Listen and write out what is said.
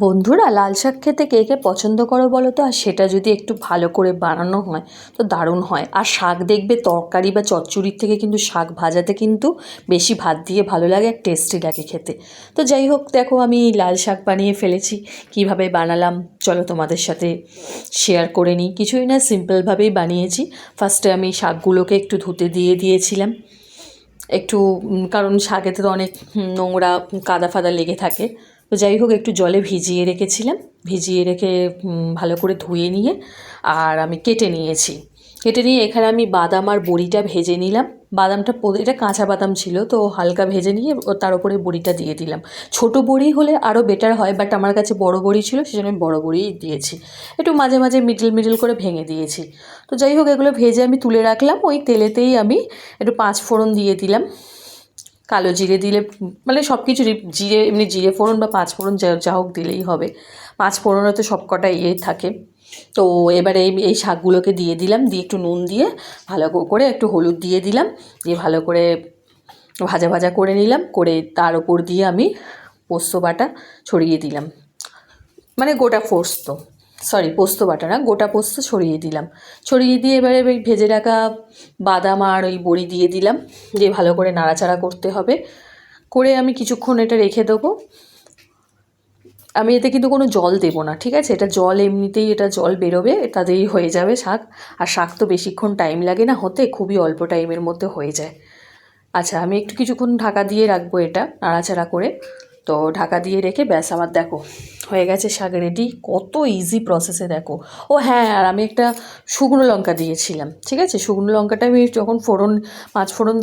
বন্ধুরা, লাল শাক খেতে কে কে পছন্দ করো বলো তো? আর সেটা যদি একটু ভালো করে বানানো হয়, তো দারুণ হয়। আর শাক দেখবে তরকারি বা চচ্চড়ির থেকে কিন্তু শাক ভাজাতে কিন্তু বেশি ভাত দিয়ে ভালো লাগে আর টেস্টি লাগে খেতে। তো যাই হোক, দেখো আমি লাল শাক বানিয়ে ফেলেছি। কীভাবে বানালাম, চলো তোমাদের সাথে শেয়ার করে নিই। কিছুই না সিম্পলভাবেই বানিয়েছি। ফার্স্টে আমি শাকগুলোকে একটু ধুতে দিয়ে দিয়েছিলাম। একটু কারণ শাকেতে তো অনেক নোংরা, কাদা ফাদা লেগে থাকে। তো যাই হোক, একটু জলে ভিজিয়ে রেখেছিলাম। ভিজিয়ে রেখে ভালো করে ধুয়ে নিয়ে, আর আমি কেটে নিয়েছি। কেটে নিয়ে এখানে আমি বাদাম আর বড়িটা ভেজে নিলাম। বাদামটা এটা কাঁচা বাদাম ছিল, তো হালকা ভেজে নিয়ে তার উপরে বড়িটা দিয়ে দিলাম। ছোট বড়ি হলে আরও বেটার হয় বাট আমার কাছে বড় বড়ি ছিল, সেজন্য আমি বড় বড়িই দিয়েছি। একটু মাঝে মাঝে মিডল মিডল করে ভেঙে দিয়েছি। তো যাই হোক, এগুলো ভেজে আমি তুলে রাখলাম, ওই তেলেতেই আমি একটু পাঁচ ফোড়ন দিয়ে দিলাম। কালো জিরে দিলে মানে সব কিছু জিরে, এমনি জিরে ফোড়ন বা পাঁচ ফোড়ন যা হোক দিলেই হবে। পাঁচ ফোড়নে তো সব কটা ইয়ে থাকে। তো এবারে এই শাকগুলোকে দিয়ে দিলাম, দিয়ে একটু নুন দিয়ে ভালো করে একটু হলুদ দিয়ে দিলাম, দিয়ে ভালো করে ভাজা ভাজা করে নিলাম, করে তার ওপর দিয়ে আমি পোস্ত বাটা ছড়িয়ে দিলাম। মানে গোটা পোস্ত। সরি পোস্ত বাটা না গোটা পোস্ত ছড়িয়ে দিলাম। ছড়িয়ে দিয়ে এবারে ওই ভেজে রাখা বাদাম আর ওই বড়ি দিয়ে দিলাম দিয়ে ভালো করে নাড়াচাড়া করতে হবে। করে আমি কিছুক্ষণ এটা রেখে দেবো। আমি এতে কিন্তু কোনো জল দেবো না, ঠিক আছে? এটা জল এমনিতেই, এটা জল বেরোবে, তাতেই হয়ে যাবে শাক। আর শাক তো বেশিক্ষণ টাইম লাগে না হতে, খুবই অল্প টাইমের মধ্যে হয়ে যায়। আচ্ছা আমি একটু কিছুক্ষণ ঢাকা দিয়ে রাখব এটা, নাড়াচাড়া করে। তো ঢাকা দিয়ে রেখে ব্যাস আমার দেখো, হয়ে গেছে শাক রেডি কত ইজি প্রসেসে দেখো। ও হ্যাঁ আর আমি একটা শুকনো লঙ্কা দিয়েছিলাম, ঠিক আছে? শুকনো লঙ্কাটা আমি যখন ফোড়ন পাঁচ ফোড়ন